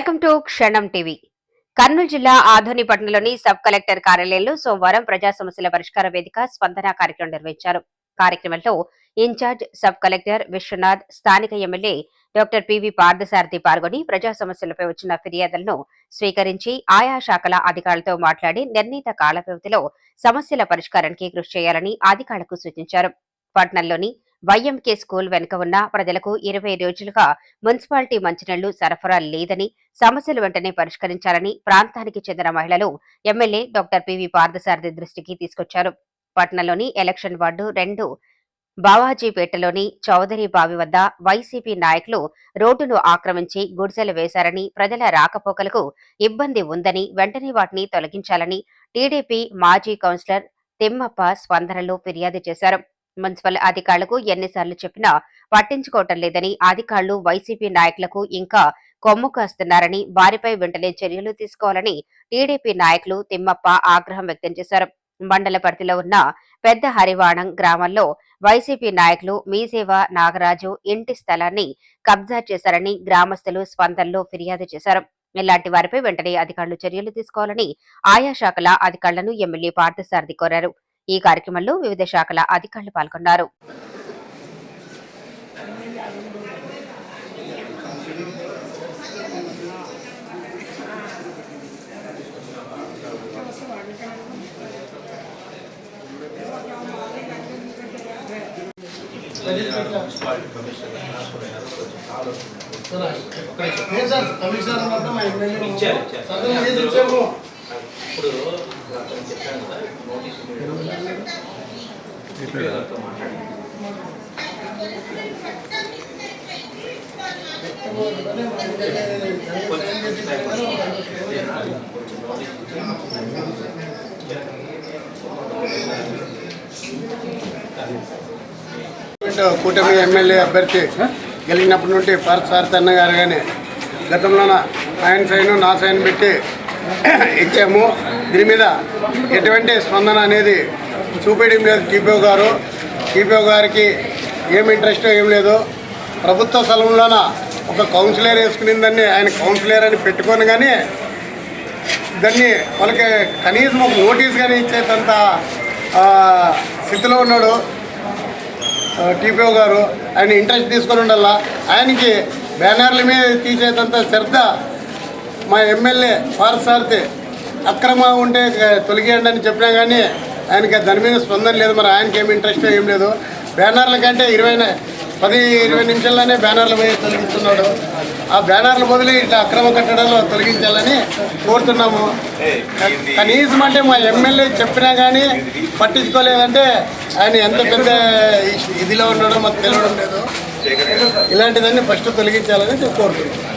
Welcome to Kshanam TV. Kurnool జిల్లా ఆధోనిపట్నంలోని sub collector కార్యాలయంలో సోమవారం ప్రజా సమస్యల పరిష్కార వేదిక స్పందన కార్యక్రమం నిర్వహించారు. కార్యక్రమంలో ఇన్ఛార్జ్ సబ్ కలెక్టర్ విశ్వనాథ్ స్థానిక ఎమ్మెల్యే డాక్టర్ పివి పార్థసారథి పాల్గొని ప్రజా సమస్యలపై వచ్చిన ఫిర్యాదులను స్వీకరించి ఆయా శాఖల అధికారులతో మాట్లాడి నిర్ణీత కాల వ్యవధిలో సమస్యల పరిష్కారానికి కృషి చేయాలని అధికారులకు సూచించారు. పట్నంలోని వైఎంకే స్కూల్ వెనుక ఉన్న ప్రజలకు ఇరవై రోజులుగా మున్సిపాలిటీ మంచినీళ్ళు సరఫరా లేదని సమస్యలు వెంటనే పరిష్కరించాలని ప్రాంతానికి చెందిన మహిళలు ఎమ్మెల్యే డాక్టర్ పివి పార్థసారథి దృష్టికి తీసుకొచ్చారు. పట్నంలోని ఎలక్షన్ వార్డు రెండు బావాజీపేటలోని చౌదరి బావి వద్ద వైసీపీ నాయకులు రోడ్డును ఆక్రమించి గుడిసెలు వేశారని ప్రజల రాకపోకలకు ఇబ్బంది ఉందని వెంటనే వాటిని తొలగించాలని టీడీపీ మాజీ కౌన్సిలర్ తిమ్మప్ప స్పందనలో ఫిర్యాదు చేశారు. మున్సిపల్ అధికారులకు ఎన్నిసార్లు చెప్పినా పట్టించుకోవటం లేదని అధికారులు వైసీపీ నాయకులకు ఇంకా కొమ్ము కాస్తున్నారని వారిపై వెంటనే చర్యలు తీసుకోవాలని టీడీపీ నాయకులు తిమ్మప్ప ఆగ్రహం వ్యక్తం చేశారు. మండల పరిధిలో ఉన్న పెద్ద హరివాణం గ్రామంలో వైసీపీ నాయకులు మీసేవ నాగరాజు ఇంటి స్థలాన్ని కబ్జా చేశారని గ్రామస్తులు స్పందనలో ఫిర్యాదు చేశారు. ఇలాంటి వారిపై వెంటనే అధికారులు చర్యలు తీసుకోవాలని ఆయా శాఖల అధికారులను ఎమ్మెల్యే పార్థసారథి కోరారు. ఈ కార్యక్రమంలో వివిధ శాఖల అధికారులు పాల్గొన్నారు. ఇప్పుడు అతను చెప్పాను కదా నోటీస్ మాట్లాడి కూటమి ఎమ్మెల్యే అభ్యర్థి గెలిచినప్పటి నుండి పార్థ సారథి గారు కానీ గతంలోన ఆయన సైన్ నా సైన్ పెట్టి ఇచ్చాము. దీని మీద ఎటువంటి స్పందన అనేది చూపించడం లేదు టీపీఓ గారు. టీపీఓ గారికి ఏం ఇంట్రెస్ట్ ఏం లేదు. ప్రభుత్వ స్థలంలోన ఒక కౌన్సిలర్ వేసుకునిందని ఆయన కౌన్సిలర్ అని పెట్టుకొని కానీ దాన్ని వాళ్ళకి కనీసం ఒక నోటీస్ కానీ ఇచ్చేటంత స్థితిలో ఉన్నాడు. టీపీఓ గారు. ఆయన ఇంట్రెస్ట్ తీసుకొని ఉండాలా? ఆయనకి బ్యానర్ల మీద తీసేటంత శ్రద్ధ మా ఎమ్మెల్యే పారసారథి అక్రమ ఉంటే తొలగియండి అని చెప్పినా కానీ ఆయనకి దాని మీద స్పందన లేదు. మరి ఆయనకి ఏమి ఇంట్రెస్ట్ ఏం లేదు. బ్యానర్ల కంటే ఇరవై పది ఇరవై నిమిషాల్లోనే బ్యానర్లు పోయి తొలగిస్తున్నాడు. ఆ బ్యానర్లు బదులు ఇట్లా అక్రమ కట్టడాలు తొలగించాలని కోరుతున్నాము. కనీసం అంటే మా ఎమ్మెల్యే చెప్పినా కానీ పట్టించుకోలేదంటే ఆయన ఎంత పెద్ద ఇదిలో ఉన్నాడో మాకు తెలియడం లేదు. ఇలాంటిదన్నీ ఫస్ట్ తొలగించాలని కోరుతున్నాం.